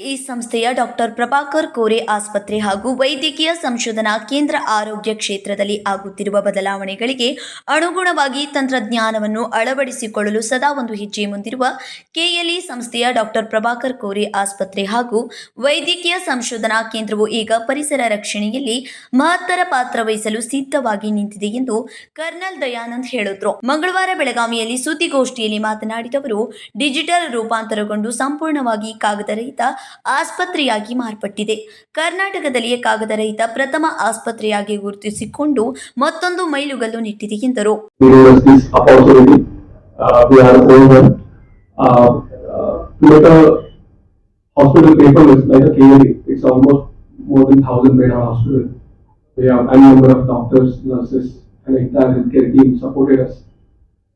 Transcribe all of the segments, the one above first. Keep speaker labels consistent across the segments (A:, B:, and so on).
A: ಈ ಸಂಸ್ಥೆಯ ಡಾಕ್ಟರ್ ಪ್ರಭಾಕರ್ ಕೋರೆ ಆಸ್ಪತ್ರೆ ಹಾಗೂ ವೈದ್ಯಕೀಯ ಸಂಶೋಧನಾ ಕೇಂದ್ರ ಆರೋಗ್ಯ ಕ್ಷೇತ್ರದಲ್ಲಿ ಆಗುತ್ತಿರುವ ಬದಲಾವಣೆಗಳಿಗೆ ಅನುಗುಣವಾಗಿ ತಂತ್ರಜ್ಞಾನವನ್ನು ಅಳವಡಿಸಿಕೊಳ್ಳಲು ಸದಾ ಒಂದು ಹೆಜ್ಜೆ ಮುಂದಿರುವ ಕೆಎಲ್ಇ ಸಂಸ್ಥೆಯ ಡಾಕ್ಟರ್ ಪ್ರಭಾಕರ್ ಕೋರೆ ಆಸ್ಪತ್ರೆ ಹಾಗೂ ವೈದ್ಯಕೀಯ ಸಂಶೋಧನಾ ಕೇಂದ್ರವು ಈಗ ಪರಿಸರ ರಕ್ಷಣೆಯಲ್ಲಿ ಮಹತ್ತರ ಪಾತ್ರ ವಹಿಸಲು ಸಿದ್ಧವಾಗಿ ನಿಂತಿದೆ ಎಂದು ಕರ್ನಲ್ ದಯಾನಂದ್ ಹೇಳಿದ್ರು. ಮಂಗಳವಾರ ಬೆಳಗಾವಿಯಲ್ಲಿ ಸುದ್ದಿಗೋಷ್ಠಿಯಲ್ಲಿ ಮಾತನಾಡಿದವರು ಡಿಜಿಟಲ್ ರೂಪಾಂತರಗೊಂಡು ಸಂಪೂರ್ಣವಾಗಿ ಕಾಗದರಹಿತ ಆಸ್ಪತ್ರೆಯಾಗಿ ಮಾರ್ಪಟ್ಟಿದೆ ಕರ್ನಾಟಕದಲ್ಲಿಯೇ ಕಾಗದ ರಹಿತ ಪ್ರಥಮ ಆಸ್ಪತ್ರೆಯಾಗಿ ಗುರುತಿಸಿಕೊಂಡು ಮತ್ತೊಂದು ಮೈಲುಗಲ್ಲು ನೆಟ್ಟಿದೆ ಎಂದರು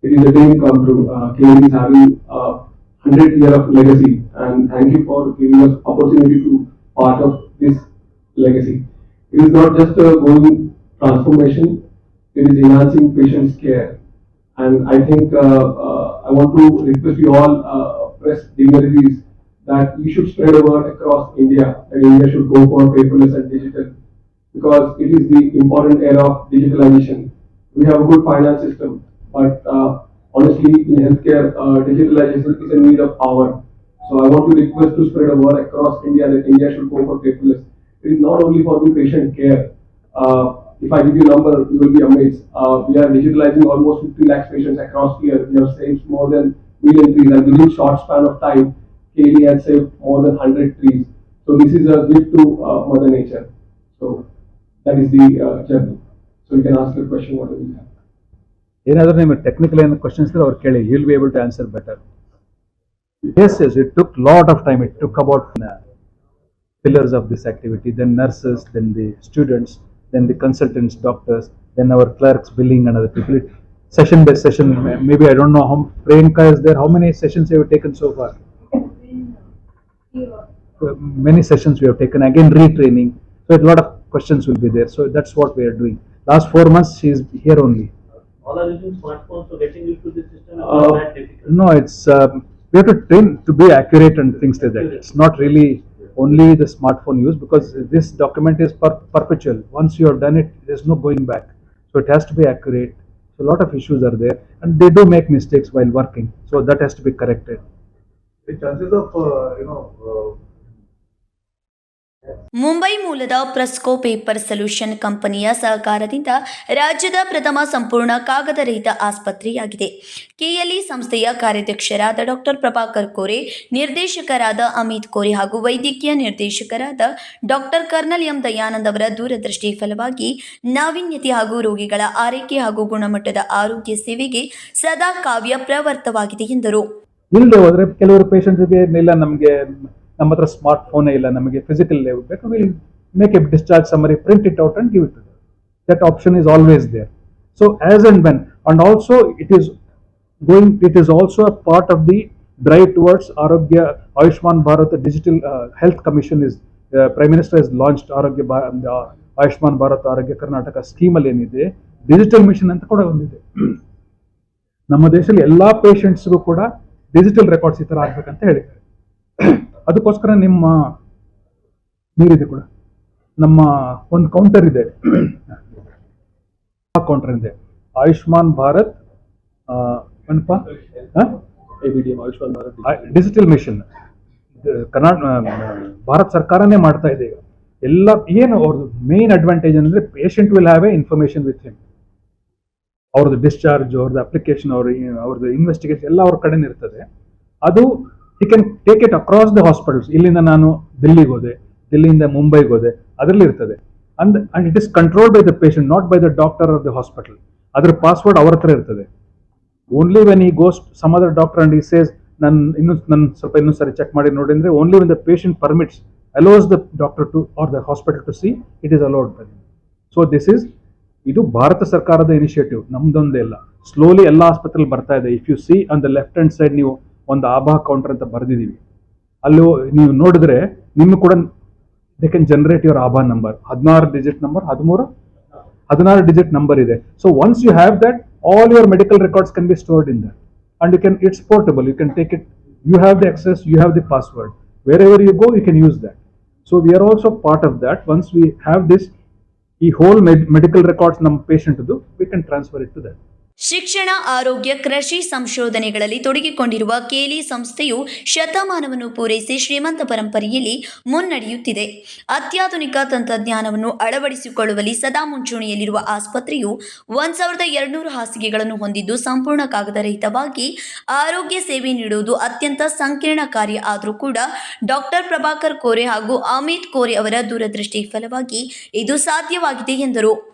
B: It is a dream come true. Uh, is having uh, 100 year of legacy and thank you for giving us opportunity to part of this legacy. It is not just a going transformation, it is enhancing patients' care. And I think uh, uh, I want to request you all, uh, press dignitaries, that you should spread word across India and India should go for paperless and digital because it is the important era of digitalization. We have a good finance system, but uh, honestly, in healthcare, uh, digitalization is a need of hour. So I want to request to spread a word across India that India should go for paperless. It is not only for the patient care. Uh, if I give you a number, you will be amazed. Uh, we are digitalizing almost 50 lakhs patients across here. We have saved more than million trees and within short span of time, KD has saved more than 100 trees. So this is a gift to uh, Mother Nature. So that is the uh, journey. So you can ask your question whatever you have.
C: ಏನಾದರೂ ನಿಮಗೆ technical ಏನು questions ಇದ್ರೆ ಅವ್ರು ಕೇಳಿ will be able to answer better as as it took lot of time it took about pillars of this activity, then nurses, then the students, then the consultants, doctors, then our clerks, billing and other people. It- Session by session, may- maybe I don't know how, Priyanka is there, how many sessions have you taken so far? Uh, Many sessions we have taken, again retraining, so a lot of questions will be there, so that's what we are doing. Last four months, she is here only.
D: all are using smartphones, so getting used to the system is
B: Uh,
D: not that difficult.
C: No, it's, um, we have to train to be accurate and things like that. It's not really only the smartphone use because this document is per- perpetual. Once you have done it, there's no going back. So it has to be accurate. So a lot of issues are there and they do make mistakes while working. So that has to be corrected.
E: The chances of, uh, you know, uh,
A: Mumbai ಮೂಲದ ಪ್ರೆಸ್ಕೋ paper solution ಕಂಪನಿಯ ಸಹಕಾರದಿಂದ ರಾಜ್ಯದ ಪ್ರಥಮ ಸಂಪೂರ್ಣ ಕಾಗದರಹಿತ ಆಸ್ಪತ್ರೆಯಾಗಿದೆ. KLE ಸಂಸ್ಥೆಯ ಕಾರ್ಯಾಧ್ಯಕ್ಷರಾದ doctor Prabhakar Kore, ನಿರ್ದೇಶಕರಾದ ಅಮಿತ್ ಕೋರೆ ಹಾಗೂ ವೈದ್ಯಕೀಯ ನಿರ್ದೇಶಕರಾದ ಡಾಕ್ಟರ್ ಕರ್ನಲ್ ಎಂ. ದಯಾನಂದ್ ಅವರ ದೂರದೃಷ್ಟಿ ಫಲವಾಗಿ ನಾವೀನ್ಯತೆ ಹಾಗೂ ರೋಗಿಗಳ ಆರೈಕೆ ಹಾಗೂ ಗುಣಮಟ್ಟದ ಆರೋಗ್ಯ ಸೇವೆಗೆ ಸದಾ ಕಾವ್ಯ ಪ್ರವರ್ತವಾಗಿದೆ ಎಂದರು.
C: ನಮ್ಮ ಹತ್ರ ಸ್ಮಾರ್ಟ್ ಫೋನೇ ಇಲ್ಲ, ನಮಗೆ ಫಿಸಿಕಲ್ ಬೇಕು will make a discharge summary print it out and give it that option is always there so as and when and also it is going it is also a part of the drive towards Arogya Ayushman Bharat digital health commission is prime minister is launched Arogya Ayushman Bharat ಆರೋಗ್ಯ ಕರ್ನಾಟಕ ಸ್ಕೀಮಲ್ಲಿ ಏನಿದೆ digital mission ಅಂತ ಕೂಡ ಒಂದಿದೆ. ನಮ್ಮ ದೇಶದಲ್ಲಿ ಎಲ್ಲಾ ಪೇಷಂಟ್ಸ್ಗೂ ಕೂಡ digital records ಈ ತರ ಆಗ್ಬೇಕಂತ ಹೇಳಿದ್ದಾರೆ. ಅದಕ್ಕೋಸ್ಕರ ನಿಮ್ಮ ನೀರಿದೆ ಕೂಡ. ನಮ್ಮ ಒಂದು ಕೌಂಟರ್ ಇದೆ. ಕೌಂಟರ್ ಇದೆ. ಆಯುಷ್ಮಾನ್ ಭಾರತ್ ಆ, ಏನಪ್ಪ?
B: Ayushman Bharat.
C: Digital mission Karnataka Bharat ಸರ್ಕಾರನೇ ಮಾಡ್ತಾ ಇದೆ ಈಗ. ಎಲ್ಲ ಏನು ಅವ್ರದ್ದು ಮೇನ್ ಅಡ್ವಾಂಟೇಜ್ ಅಂದ್ರೆ patient will have a information with him ಅವ್ರದ್ದು ಡಿಸ್ಚಾರ್ಜ್ ಅವ್ರದ್ದು ಅಪ್ಲಿಕೇಶನ್ ಅವ್ರ ಅವ್ರದ್ದು ಇನ್ವೆಸ್ಟಿಗೇಷನ್ ಎಲ್ಲ ಅವ್ರ ಕಡೆನೇ ಇರ್ತದೆ. ಅದು he can take it across the hospitals ಇಲ್ಲಿಂದ ನಾನು ದಿಲ್ಲಿಗೆ ಹೋದೆ, ದಿಲ್ಲಿಯಿಂದ ಮುಂಬೈಗೆ ಹೋದೆ, ಅದರಲ್ಲಿ ಇರ್ತದೆ. And and it is control by the patient not by the doctor of the hospital ಅದ್ರ ಪಾಸ್ವರ್ಡ್ ಅವ್ರ ಹತ್ರ ಇರ್ತದೆ. Only when he goes some other doctor and he says ನನ್ನ ಇನ್ನು ನನ್ನ ಸ್ವಲ್ಪ ಇನ್ನೊಂದು ಸರಿ ಚೆಕ್ ಮಾಡಿ ನೋಡಿ, ಅಂದ್ರೆ only when the patient permits allows the doctor to or the hospital to see it is allowed by so this is ಇದು ಭಾರತ ಸರ್ಕಾರದ ಇನಿಷಿಯೇಟಿವ್ ನಮ್ದೊಂದೇ ಇಲ್ಲ ಸ್ಲೋಲಿ ಎಲ್ಲ ಆಸ್ಪತ್ರೆಲಿ ಬರ್ತಾ ಇದೆ. If you see on the left hand side ನೀವು ಒಂದು Aaba counter ಅಂತ ಬರೆದಿದ್ದೀವಿ ಅಲ್ಲಿ ನೀವು ನೋಡಿದ್ರೆ ನಿಮ್ಮ ಕೂಡ ದೇ ಕ್ಯಾನ್ ಜನರೇಟ್ ಯುವರ್ ಆಭಾ ನಂಬರ್ ಹದಿನಾರು ಡಿಜಿಟ್ ನಂಬರ್ ಹದಿಮೂರು, ಹದಿನಾರು ಡಿಜಿಟ್ ನಂಬರ್ ಇದೆ. So once you have that all your medical records can be stored in that and you can it's portable you can take it you have the access you have the password wherever you go you can use that so we are also part of that once we have this ಈ hole medical records ನಮ್ಮ ಪೇಷಂಟ್ದು we can transfer it to them.
A: ಶಿಕ್ಷಣ, ಆರೋಗ್ಯ, ಕೃಷಿ ಸಂಶೋಧನೆಗಳಲ್ಲಿ ತೊಡಗಿಕೊಂಡಿರುವ Cayley ಸಂಸ್ಥೆಯು ಶತಮಾನವನ್ನು ಪೂರೈಸಿ ಶ್ರೀಮಂತ ಪರಂಪರೆಯಲ್ಲಿ ಮುನ್ನಡೆಯುತ್ತಿದೆ. ಅತ್ಯಾಧುನಿಕ ತಂತ್ರಜ್ಞಾನವನ್ನು ಅಳವಡಿಸಿಕೊಳ್ಳುವಲ್ಲಿ ಸದಾ ಮುಂಚೂಣಿಯಲ್ಲಿರುವ ಆಸ್ಪತ್ರೆಯು ಒಂದ್ ಸಾವಿರದ ಎರಡುನೂರು ಹಾಸಿಗೆಗಳನ್ನು ಹೊಂದಿದ್ದು ಸಂಪೂರ್ಣ ಕಾಗದರಹಿತವಾಗಿ ಆರೋಗ್ಯ ಸೇವೆ ನೀಡುವುದು ಅತ್ಯಂತ ಸಂಕೀರ್ಣ ಕಾರ್ಯ ಆದರೂ ಕೂಡ ಡಾಕ್ಟರ್ ಪ್ರಭಾಕರ್ ಕೋರೆ ಹಾಗೂ ಅಮಿತ್ ಕೋರೆ ಅವರ ದೂರದೃಷ್ಟಿ ಫಲವಾಗಿ ಇದು ಸಾಧ್ಯವಾಗಿದೆ ಎಂದರು.